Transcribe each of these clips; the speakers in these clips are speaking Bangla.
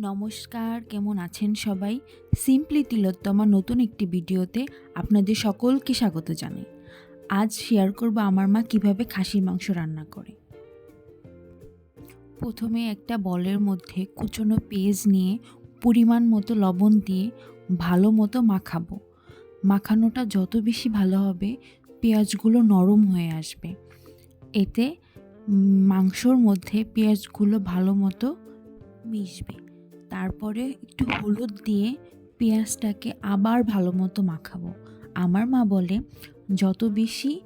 নমস্কার, কেমন আছেন সবাই? সিম্পলি তিলোত্তমা নতুন একটি ভিডিওতে আপনাদের সকলকে স্বাগত জানাই। আজ শেয়ার করব আমার মা কীভাবে খাসির মাংস রান্না করে। প্রথমে একটা বলের মধ্যে কুচনো পেঁয়াজ নিয়ে পরিমাণ মতো লবণ দিয়ে ভালো মতো মাখাবো। মাখানোটা যত বেশি ভালো হবে, পেঁয়াজগুলো নরম হয়ে আসবে। এতে মাংসর মধ্যে পেঁয়াজগুলো ভালো মতো মিশবে। তারপরে একটু হলুদ দিয়ে পেঁয়াজটাকে আবার ভালো মতো মাখাবো। আমার মা বলে, যত বেশি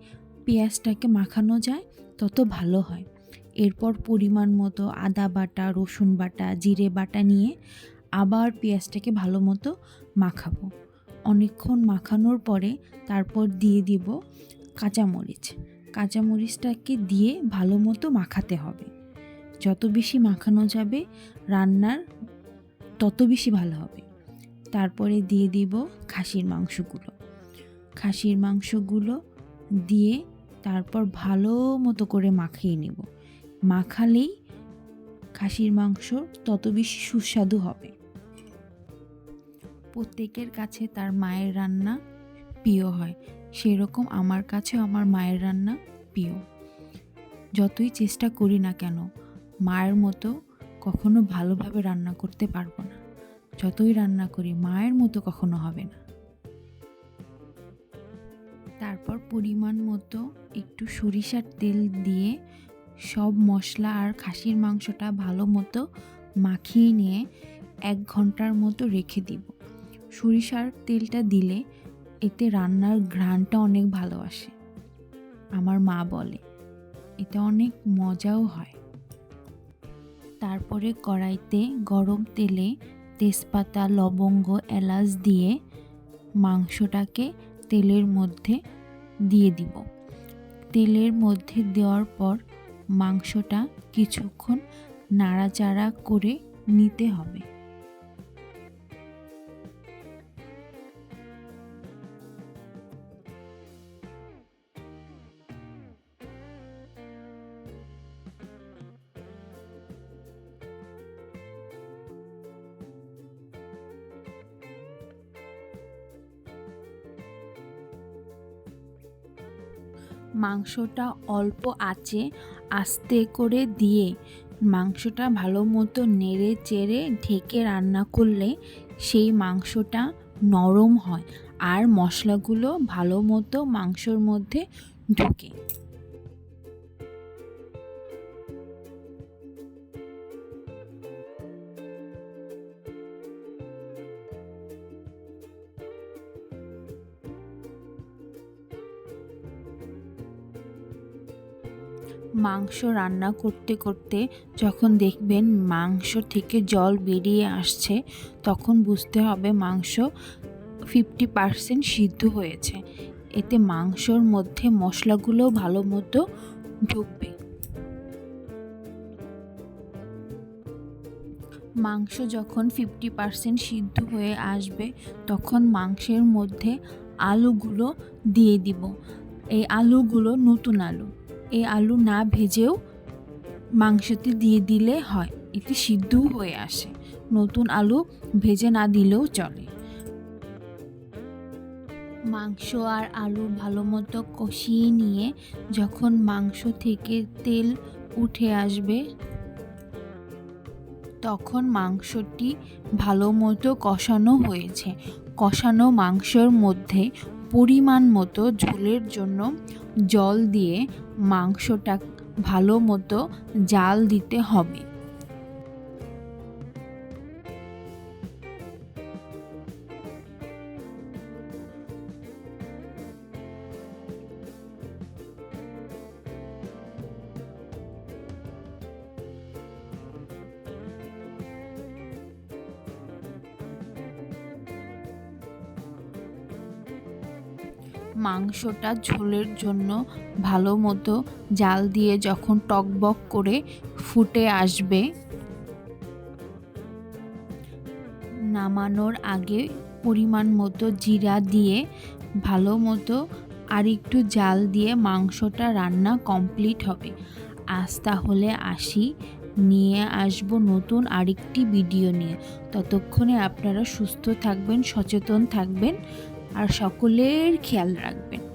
পেঁয়াজটাকে মাখানো যায়, তত ভালো হয়। এরপর পরিমাণ মতো আদা বাটা, রসুন বাটা, জিরে বাটা নিয়ে আবার পেঁয়াজটাকে ভালো মতো মাখাবো। অনেকক্ষণ মাখানোর পরে তারপর দিয়ে দিব কাঁচামরিচ। কাঁচামরিচটাকে দিয়ে ভালো মতো মাখাতে হবে। যত বেশি মাখানো যাবে, রান্নার তত বেশি ভালো হবে। তারপরে দিয়ে দিব খাসির মাংসগুলো। খাসির মাংসগুলো দিয়ে তারপর ভালো মতো করে মাখিয়ে নেব। মাখালেই খাসির মাংস তত বেশি সুস্বাদু হবে। প্রত্যেকের কাছে তার মায়ের রান্না প্রিয় হয়। সেরকম আমার কাছেও আমার মায়ের রান্না প্রিয়। যতই চেষ্টা করি না কেন, মায়ের মতো কখনো ভালোভাবে রান্না করতে পারব না। যতই রান্না করি, মায়ের মতো কখনো হবে না। তারপর পরিমাণ মতো একটু সরিষার তেল দিয়ে সব মশলা আর খাসির মাংসটা ভালো মতো মাখিয়ে নিয়ে এক ঘণ্টার মতো রেখে দিব। সরিষার তেলটা দিলে এতে রান্নার ঘ্রাণটা অনেক ভালো আসে। আমার মা বলে এটা অনেক মজাও হয়। তারপরে কড়াইতে গরম তেলে তেজপাতা, লবঙ্গ, এলাচ দিয়ে মাংসটাকে তেলের মধ্যে দিয়ে দিব। তেলের মধ্যে দেওয়ার পর মাংসটা কিছুক্ষণ নাড়াচাড়া করে নিতে হবে। মাংসটা অল্প আঁচে আস্তে করে দিয়ে মাংসটা ভালো মতো নেড়ে চেড়ে ঢেকে রান্না করলে সেই মাংসটা নরম হয় আর মশলাগুলো ভালো মতো মাংসর মধ্যে ঢোকে। মাংস রান্না করতে করতে যখন দেখবেন মাংস থেকে জল বেরিয়ে আসছে, তখন বুঝতে হবে মাংস ফিফটি পারসেন্ট সিদ্ধ হয়েছে। এতে মাংসর মধ্যে মশলাগুলো ভালো মতো ঢুকবে। মাংস যখন ফিফটি পারসেন্ট সিদ্ধ হয়ে আসবে, তখন মাংসের মধ্যে আলুগুলো দিয়ে দিব। এই আলুগুলো নতুন আলু। এই আলু না ভেজেও মাংসতে দিয়ে দিলে হয়। এটি সিদ্ধ হয়ে আসে। নতুন আলু ভেজে না দিলেও চলে। মাংস আর আলু ভালো মতো কষিয়ে নিয়ে যখন মাংস থেকে তেল উঠে আসবে, তখন মাংসটি ভালো মতো কষানো হয়েছে। কষানো মাংসর মধ্যে পরিমাণ মতো ঝোলের জন্য জল দিয়ে মাংসটা ভালো মতো জাল দিতে হবে। মাংসটা ঝোলের জন্য ভালো মতো জাল দিয়ে যখন টকবক করে ফুটে আসবে, নামানোর আগে পরিমাণ মতো জিরা দিয়ে ভালো মতো আর একটু জাল দিয়ে মাংসটা রান্না কমপ্লিট হবে। আজ তাহলে আসি, নিয়ে আসব নতুন আরেকটি ভিডিও নিয়ে। ততক্ষণে আপনারা সুস্থ থাকবেন, সচেতন থাকবেন। আর সকলের খেয়াল রাখবেন।